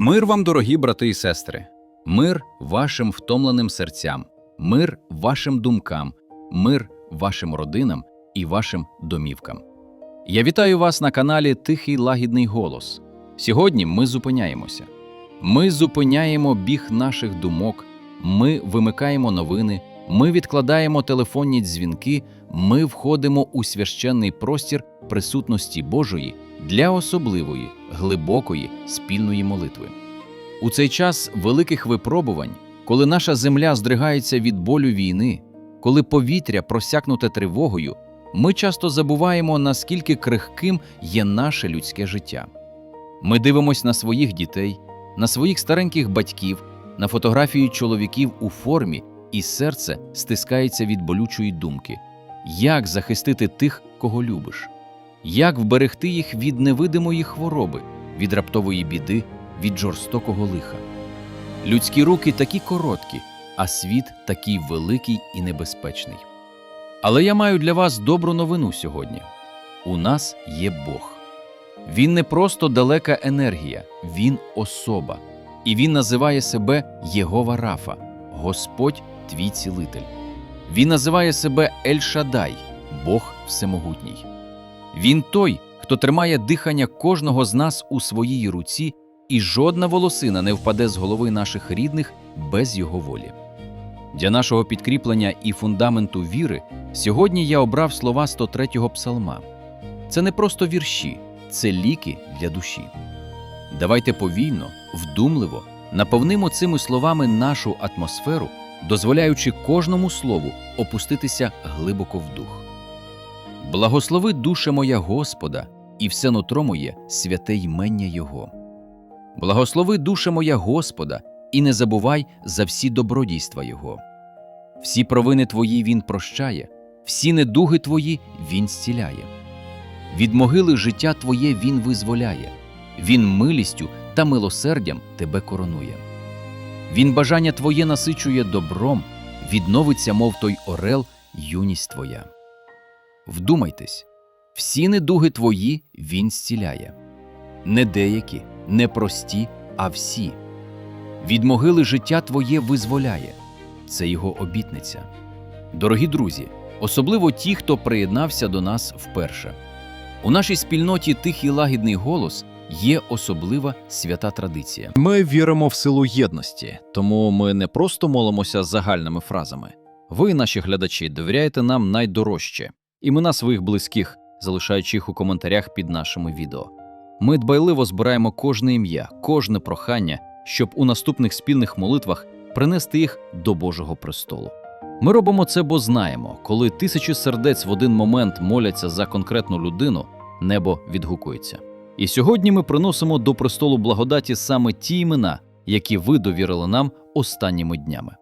Мир вам, дорогі брати і сестри, мир вашим втомленим серцям, мир вашим думкам, мир вашим родинам і вашим домівкам. Я вітаю вас на каналі Тихий Лагідний Голос. Сьогодні ми зупиняємося. Ми зупиняємо біг наших думок, ми вимикаємо новини, ми відкладаємо телефонні дзвінки, ми входимо у священний простір присутності Божої для особливої, глибокої спільної молитви. У цей час великих випробувань, коли наша земля здригається від болю війни, коли повітря просякнуте тривогою, ми часто забуваємо, наскільки крихким є наше людське життя. Ми дивимося на своїх дітей, на своїх стареньких батьків, на фотографії чоловіків у формі, і серце стискається від болючої думки. Як захистити тих, кого любиш? Як вберегти їх від невидимої хвороби, від раптової біди, від жорстокого лиха? Людські руки такі короткі, а світ такий великий і небезпечний. Але я маю для вас добру новину сьогодні. У нас є Бог. Він не просто далека енергія, він особа. І він називає себе Єгова Рафа, Господь твій цілитель. Він називає себе Ель-Шадай, Бог Всемогутній. Він той, хто тримає дихання кожного з нас у своїй руці, і жодна волосина не впаде з голови наших рідних без його волі. Для нашого підкріплення і фундаменту віри сьогодні я обрав слова 103-го псалма. Це не просто вірші, це ліки для душі. Давайте повільно, вдумливо наповнимо цими словами нашу атмосферу, дозволяючи кожному слову опуститися глибоко в дух. Благослови душе моя Господа, і все нутро моє святе ймення Його. Благослови душе моя Господа, і не забувай за всі добродійства Його. Всі провини твої Він прощає, всі недуги твої Він зціляє. Від могили життя твоє Він визволяє, Він милістю та милосердям тебе коронує. Він бажання твоє насичує добром, відновиться, мов той орел, юність твоя. Вдумайтесь, всі недуги твої Він зціляє. Не деякі, не прості, а всі. Від могили життя твоє визволяє. Це його обітниця. Дорогі друзі, особливо ті, хто приєднався до нас вперше. У нашій спільноті тихий лагідний голос є особлива свята традиція. Ми віримо в силу єдності, тому ми не просто молимося загальними фразами. Ви, наші глядачі, довіряєте нам найдорожче імена своїх близьких, залишаючи їх у коментарях під нашими відео. Ми дбайливо збираємо кожне ім'я, кожне прохання, щоб у наступних спільних молитвах принести їх до Божого престолу. Ми робимо це, бо знаємо, коли тисячі сердець в один момент моляться за конкретну людину, небо відгукується. І сьогодні ми приносимо до престолу благодаті саме ті імена, які ви довірили нам останніми днями.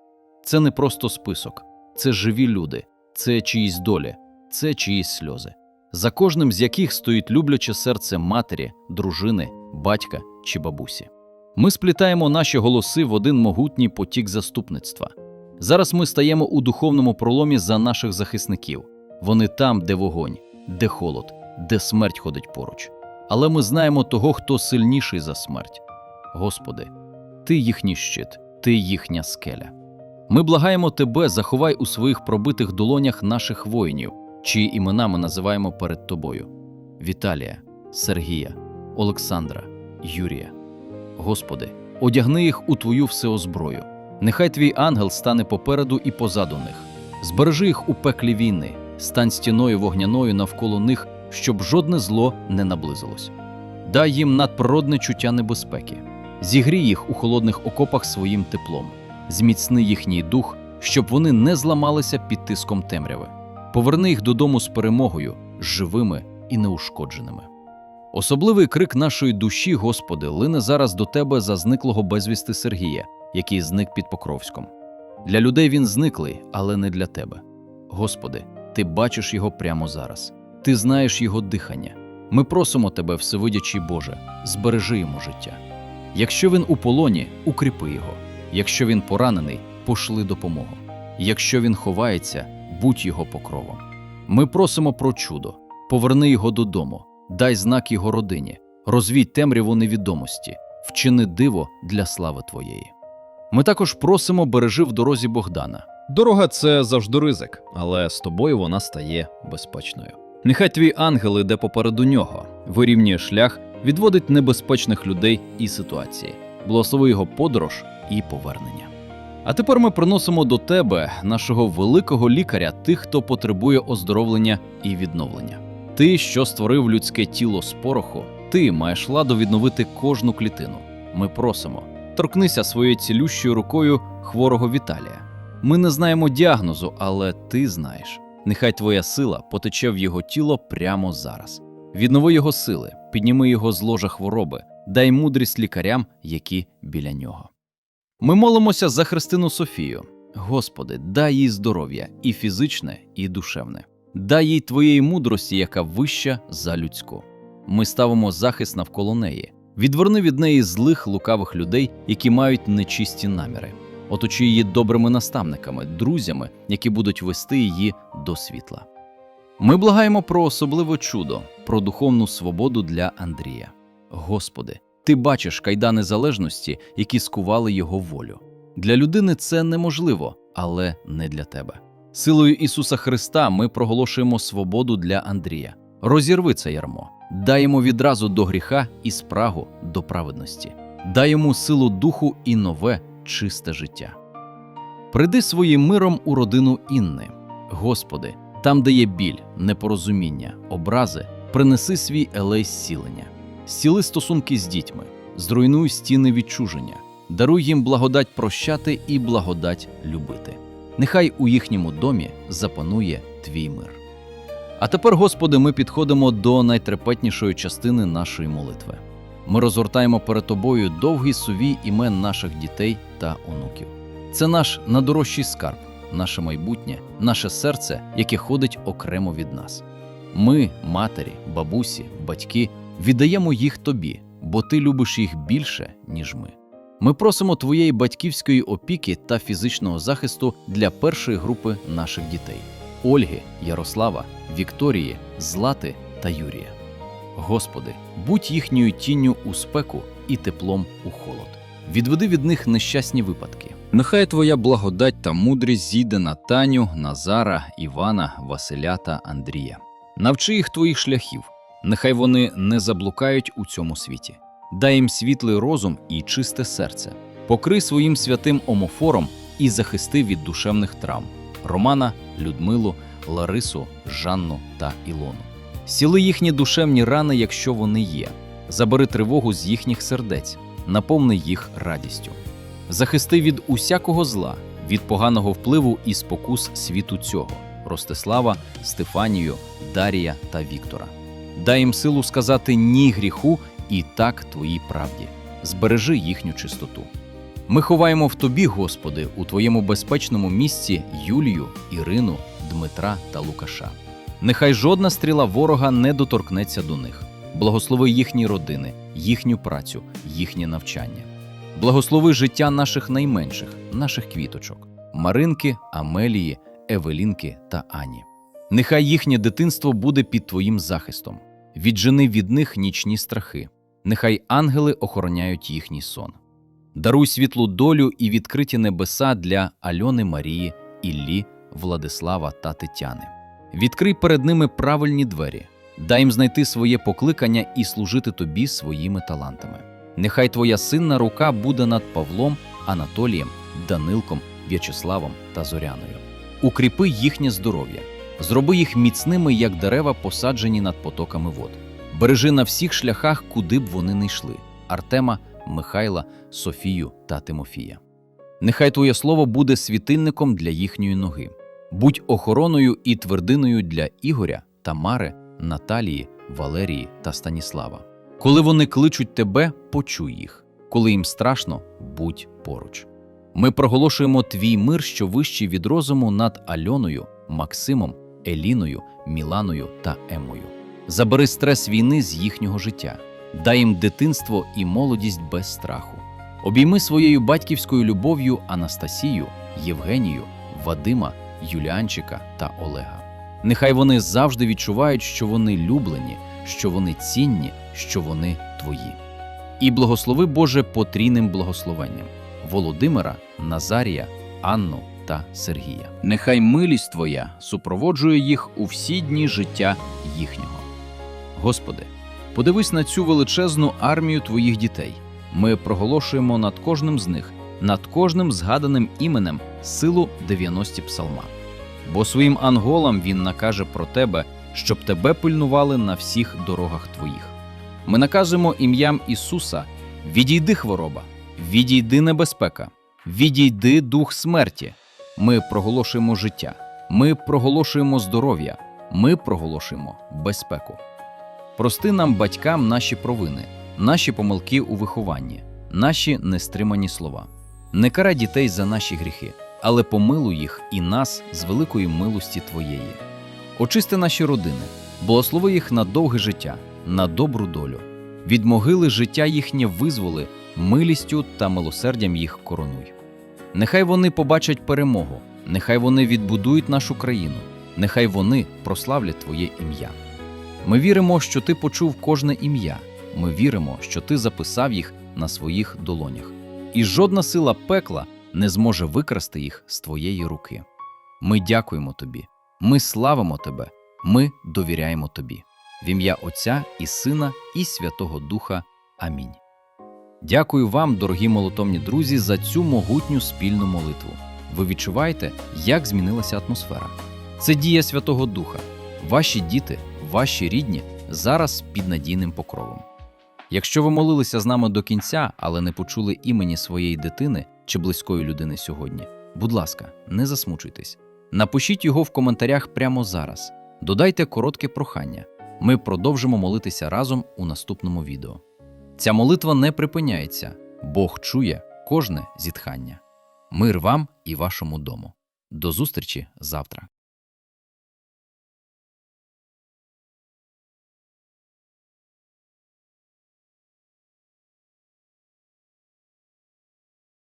Це не просто список, це живі люди, це чиїсь долі, це чиїсь сльози, за кожним з яких стоїть любляче серце матері, дружини, батька чи бабусі. Ми сплітаємо наші голоси в один могутній потік заступництва. Зараз ми стаємо у духовному проломі за наших захисників. Вони там, де вогонь, де холод, де смерть ходить поруч. Але ми знаємо того, хто сильніший за смерть. Господи, Ти їхній щит, Ти їхня скеля. Ми благаємо Тебе, заховай у своїх пробитих долонях наших воїнів, чиї імена ми називаємо перед Тобою: Віталія, Сергія, Олександра, Юрія. Господи, одягни їх у Твою всеозброю. Нехай твій ангел стане попереду і позаду них. Збережи їх у пеклі війни, стань стіною вогняною навколо них, щоб жодне зло не наблизилось. Дай їм надприродне чуття небезпеки, зігрій їх у холодних окопах своїм теплом, зміцни їхній дух, щоб вони не зламалися під тиском темряви. Поверни їх додому з перемогою, живими і неушкодженими. Особливий крик нашої душі, Господи, лине зараз до Тебе за зниклого безвісти Сергія, який зник під Покровськом. Для людей він зниклий, але не для Тебе. Господи, Ти бачиш його прямо зараз. Ти знаєш його дихання. Ми просимо Тебе, Всевидячий Боже, збережи йому життя. Якщо він у полоні, укріпи його. Якщо він поранений, пошли допомогу. Якщо він ховається, будь його покровом. Ми просимо про чудо, поверни його додому, дай знак його родині, розвій темряву невідомості, вчини диво для слави Твоєї. Ми також просимо бережи в дорозі Богдана. Дорога це завжди ризик, але з тобою вона стає безпечною. Нехай твій ангел іде попереду нього, вирівнює шлях, відводить небезпечних людей і ситуації, благослови його подорож і повернення. А тепер ми приносимо до тебе, нашого великого лікаря, тих, хто потребує оздоровлення і відновлення. Ти, що створив людське тіло з пороху, ти маєш ладу відновити кожну клітину. Ми просимо, торкнися своєю цілющою рукою хворого Віталія. Ми не знаємо діагнозу, але ти знаєш. Нехай твоя сила потече в його тіло прямо зараз. Віднови його сили, підніми його з ложа хвороби, дай мудрість лікарям, які біля нього. Ми молимося за Христину Софію. Господи, дай їй здоров'я і фізичне, і душевне. Дай їй твоєї мудрості, яка вища за людську. Ми ставимо захист навколо неї. Відверни від неї злих лукавих людей, які мають нечисті наміри. Оточи її добрими наставниками, друзями, які будуть вести її до світла. Ми благаємо про особливе чудо, про духовну свободу для Андрія. Господи, ти бачиш кайдани залежності, які скували його волю. Для людини це неможливо, але не для тебе. Силою Ісуса Христа ми проголошуємо свободу для Андрія. Розірви це ярмо, дай йому відразу до гріха і спрагу до праведності, дай йому силу духу і нове, чисте життя. Приди своїм миром у родину Інни. Господи, там, де є біль, непорозуміння, образи, принеси свій елей зцілення, зціли стосунки з дітьми, зруйнуй стіни відчуження, даруй їм благодать прощати і благодать любити. Нехай у їхньому домі запанує твій мир. А тепер, Господи, ми підходимо до найтрепетнішої частини нашої молитви. Ми розгортаємо перед тобою довгий сувій імен наших дітей та онуків. Це наш надорожчий скарб, наше майбутнє, наше серце, яке ходить окремо від нас. Ми, матері, бабусі, батьки, віддаємо їх тобі, бо ти любиш їх більше, ніж ми. Ми просимо твоєї батьківської опіки та фізичного захисту для першої групи наших дітей: Ольги, Ярослава, Вікторії, Злати та Юрія. Господи, будь їхньою тінню у спеку і теплом у холод. Відведи від них нещасні випадки. Нехай твоя благодать та мудрість зійде на Таню, Назара, Івана, Василя та Андрія. Навчи їх твоїх шляхів, нехай вони не заблукають у цьому світі. Дай їм світлий розум і чисте серце, покрий своїм святим омофором і захисти від душевних травм Романа, Людмилу, Ларису, Жанну та Ілону. Сіли їхні душевні рани, якщо вони є. Забери тривогу з їхніх сердець, наповни їх радістю. Захисти від усякого зла, від поганого впливу і спокус світу цього Ростислава, Стефанію, Дарія та Віктора. Дай їм силу сказати ні гріху і так твоїй правді. Збережи їхню чистоту. Ми ховаємо в тобі, Господи, у твоєму безпечному місці Юлію, Ірину, Дмитра та Лукаша. Нехай жодна стріла ворога не доторкнеться до них. Благослови їхні родини, їхню працю, їхнє навчання. Благослови життя наших найменших, наших квіточок Маринки, Амелії, Евелінки та Ані. Нехай їхнє дитинство буде під твоїм захистом. Віджени від них нічні страхи. Нехай ангели охороняють їхній сон. Даруй світлу долю і відкриті небеса для Альони Марії, Іллі, Владислава та Тетяни. Відкрий перед ними правильні двері, дай їм знайти своє покликання і служити тобі своїми талантами. Нехай твоя синна рука буде над Павлом, Анатолієм, Данилком, В'ячеславом та Зоряною. Укріпи їхнє здоров'я, зроби їх міцними, як дерева, посаджені над потоками вод. Бережи на всіх шляхах, куди б вони не йшли Артема, Михайла, Софію та Тимофія. Нехай Твоє слово буде світильником для їхньої ноги. Будь охороною і твердиною для Ігоря, Тамари, Наталії, Валерії та Станіслава. Коли вони кличуть тебе, почуй їх. Коли їм страшно, будь поруч. Ми проголошуємо твій мир, що вищий від розуму над Альоною, Максимом, Еліною, Міланою та Емою. Забери стрес війни з їхнього життя, дай їм дитинство і молодість без страху. Обійми своєю батьківською любов'ю Анастасію, Євгенію, Вадима, Юліанчика та Олега. Нехай вони завжди відчувають, що вони люблені, що вони цінні, що вони твої. І благослови Боже потрійним благословенням Володимира, Назарія, Анну та Сергія. Нехай милість Твоя супроводжує їх у всі дні життя їхнього. Господи, подивись на цю величезну армію Твоїх дітей. Ми проголошуємо над кожним з них, над кожним згаданим іменем силу 90 псалма. Бо своїм анголам він накаже про тебе, щоб тебе пильнували на всіх дорогах твоїх. Ми наказуємо ім'ям Ісуса: відійди хвороба, відійди небезпека, відійди дух смерті. Ми проголошуємо життя, ми проголошуємо здоров'я, ми проголошуємо безпеку. Прости нам, батькам, наші провини, наші помилки у вихованні, наші нестримані слова. Не карай дітей за наші гріхи, але помилуй їх і нас з великої милості Твоєї. Очисти наші родини, благослови їх на довге життя, на добру долю. Від могили життя їхнє визволи, милістю та милосердям їх коронуй. Нехай вони побачать перемогу, нехай вони відбудують нашу країну, нехай вони прославлять Твоє ім'я. Ми віримо, що Ти почув кожне ім'я. Ми віримо, що Ти записав їх на своїх долонях, і жодна сила пекла не зможе викрасти їх з Твоєї руки. Ми дякуємо Тобі, ми славимо Тебе, ми довіряємо Тобі. В ім'я Отця і Сина, і Святого Духа. Амінь. Дякую вам, дорогі молотомні друзі, за цю могутню спільну молитву. Ви відчуваєте, як змінилася атмосфера. Це дія Святого Духа. Ваші діти, ваші рідні зараз під надійним покровом. Якщо ви молилися з нами до кінця, але не почули імені своєї дитини чи близької людини сьогодні, будь ласка, не засмучуйтесь. Напишіть його в коментарях прямо зараз. Додайте коротке прохання. Ми продовжимо молитися разом у наступному відео. Ця молитва не припиняється, Бог чує кожне зітхання. Мир вам і вашому дому. До зустрічі завтра.